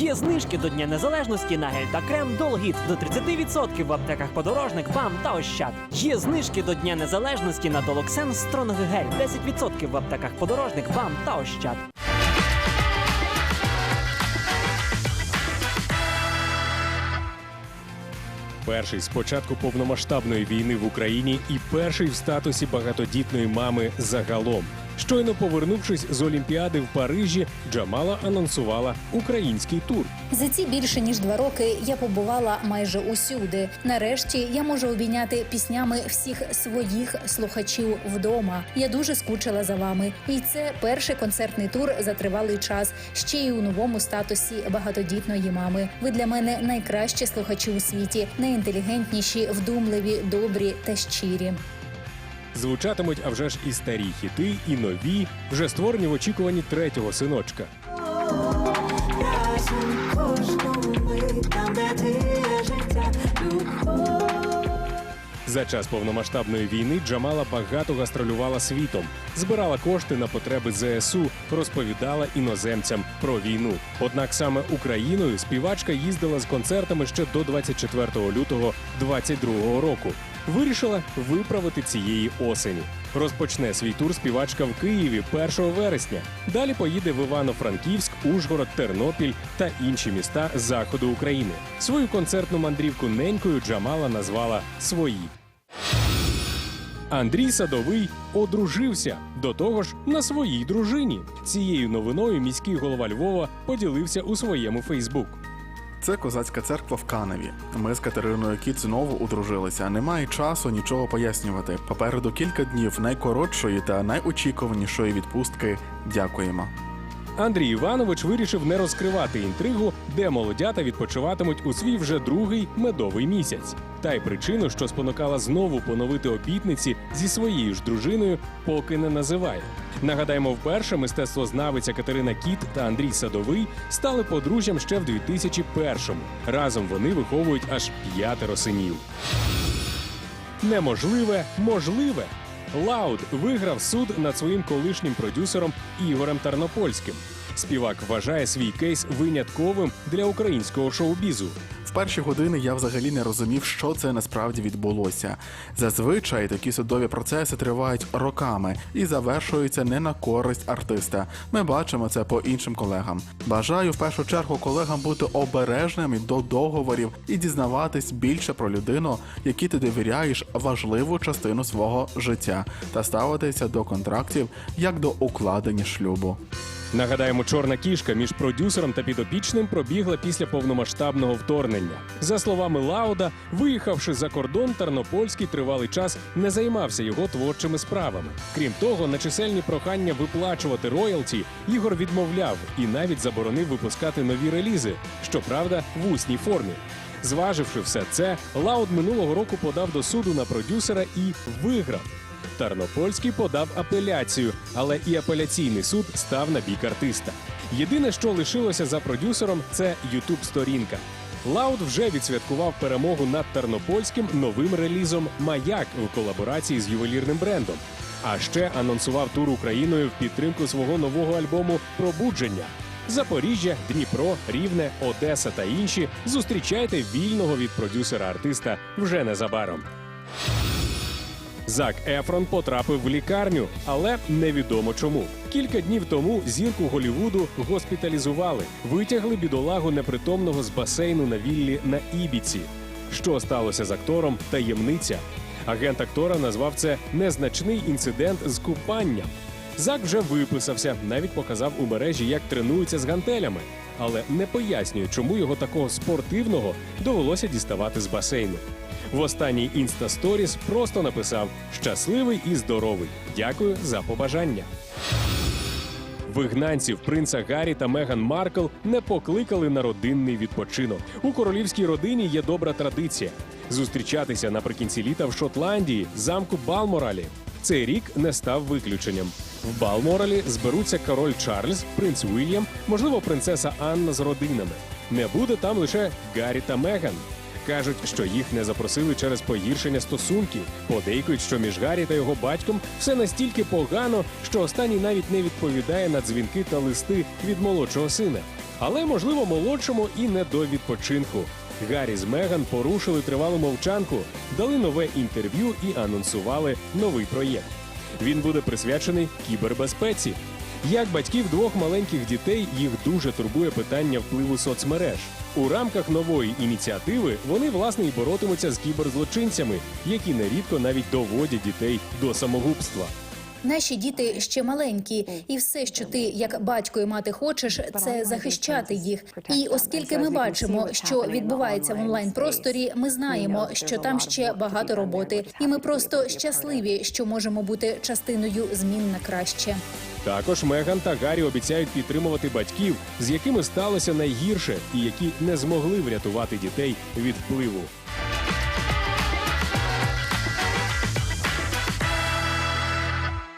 Є знижки до Дня Незалежності на гель та крем Долгіт до 30% в аптеках подорожник, БАМ та Ощад. Є знижки до Дня Незалежності на Долоксен Стронг гель 10% в аптеках подорожник, БАМ та Ощад. Перший з початку повномасштабної війни в Україні і перший в статусі багатодітної мами загалом. Щойно повернувшись з Олімпіади в Парижі, Джамала анонсувала український тур. За ці більше ніж два роки я побувала майже усюди. Нарешті я можу обійняти піснями всіх своїх слухачів вдома. Я дуже скучила за вами, і це перший концертний тур за тривалий час, ще й у новому статусі багатодітної мами. Ви для мене найкращі слухачі у світі, найінтелігентніші, вдумливі, добрі та щирі. Звучатимуть а вже ж і старі хіти, і нові, вже створені в очікуванні третього синочка. За час повномасштабної війни Джамала багато гастролювала світом, збирала кошти на потреби ЗСУ, розповідала іноземцям про війну. Однак саме Україною співачка їздила з концертами ще до 24 лютого 22 року. Вирішила виправити цієї осені. Розпочне свій тур співачка в Києві 1 вересня. Далі поїде в Івано-Франківськ, Ужгород, Тернопіль та інші міста заходу України. Свою концертну мандрівку ненькою Джамала назвала свої. Андрій Садовий одружився до того ж на своїй дружині. Цією новиною міський голова Львова поділився у своєму Фейсбук. Це козацька церква в Каневі. Ми з Катериною Кіт знову одружилися. Немає часу нічого пояснювати. Попереду кілька днів найкоротшої та найочікуванішої відпустки. Дякуємо. Андрій Іванович вирішив не розкривати інтригу, де молодята відпочиватимуть у свій вже другий медовий місяць. Та й причину, що спонукала знову поновити обітниці зі своєю ж дружиною, поки не називає. Нагадаємо, вперше мистецтвознавиця Катерина Кіт та Андрій Садовий стали подружжям ще в 2001-му. Разом вони виховують аж п'ятеро синів. Неможливе можливе. Лауд виграв суд над своїм колишнім продюсером Ігорем Тарнопольським. Співак вважає свій кейс винятковим для українського шоу-бізу. В перші години я взагалі не розумів, що це насправді відбулося. Зазвичай такі судові процеси тривають роками і завершуються не на користь артиста. Ми бачимо це по іншим колегам. Бажаю в першу чергу колегам бути обережними до договорів і дізнаватись більше про людину, якій ти довіряєш важливу частину свого життя, та ставитися до контрактів як до укладення шлюбу. Нагадаємо, чорна кішка між продюсером та підопічним пробігла після повномасштабного вторгнення. За словами Лауда, виїхавши за кордон, Тарнопольський тривалий час не займався його творчими справами. Крім того, на чисельні прохання виплачувати роялті Ігор відмовляв і навіть заборонив випускати нові релізи, щоправда, в усній формі. Зваживши все це, Лауд минулого року подав до суду на продюсера і виграв. Тарнопольський подав апеляцію, але і апеляційний суд став на бік артиста. Єдине, що лишилося за продюсером, це ютуб сторінка. Лауд вже відсвяткував перемогу над Тернопольським новим релізом Маяк в колаборації з ювелірним брендом. А ще анонсував тур Україною в підтримку свого нового альбому Пробудження. Запоріжжя, Дніпро, Рівне, Одеса та інші зустрічайте вільного від продюсера артиста вже незабаром. Зак Ефрон потрапив в лікарню, але невідомо чому. Кілька днів тому зірку Голівуду госпіталізували, витягли бідолагу непритомного з басейну на віллі на Ібіці. Що сталося з актором? Таємниця. Агент актора назвав це незначний інцидент з купанням. Зак вже виписався, навіть показав у мережі, як тренується з гантелями, але не пояснює, чому його такого спортивного довелося діставати з басейну. В останній інстасторіс просто написав щасливий і здоровий. Дякую за побажання. Вигнанців принца Гаррі та Меган Маркл не покликали на родинний відпочинок. У королівській родині є добра традиція зустрічатися наприкінці літа в Шотландії, замку Балморалі. Цей рік не став виключенням. В Балморалі зберуться король Чарльз, принц Уільям, можливо, принцеса Анна з родинами. Не буде там лише Гаррі та Меган. Кажуть, що їх не запросили через погіршення стосунків. Подейкують, що між Гаррі та його батьком все настільки погано, що останній навіть не відповідає на дзвінки та листи від молодшого сина. Але можливо молодшому і не до відпочинку. Гаррі з Меган порушили тривалу мовчанку, дали нове інтерв'ю і анонсували новий проєкт. Він буде присвячений кібербезпеці. Як батьків двох маленьких дітей їх дуже турбує питання впливу соцмереж. У рамках нової ініціативи вони власне і боротимуться з кіберзлочинцями, які нерідко навіть доводять дітей до самогубства. Наші діти ще маленькі, і все, що ти як батько і мати хочеш, це захищати їх. І оскільки ми бачимо, що відбувається в онлайн просторі, ми знаємо, що там ще багато роботи, і ми просто щасливі, що можемо бути частиною змін на краще. Також Меган та Гаррі обіцяють підтримувати батьків, з якими сталося найгірше, і які не змогли врятувати дітей від впливу.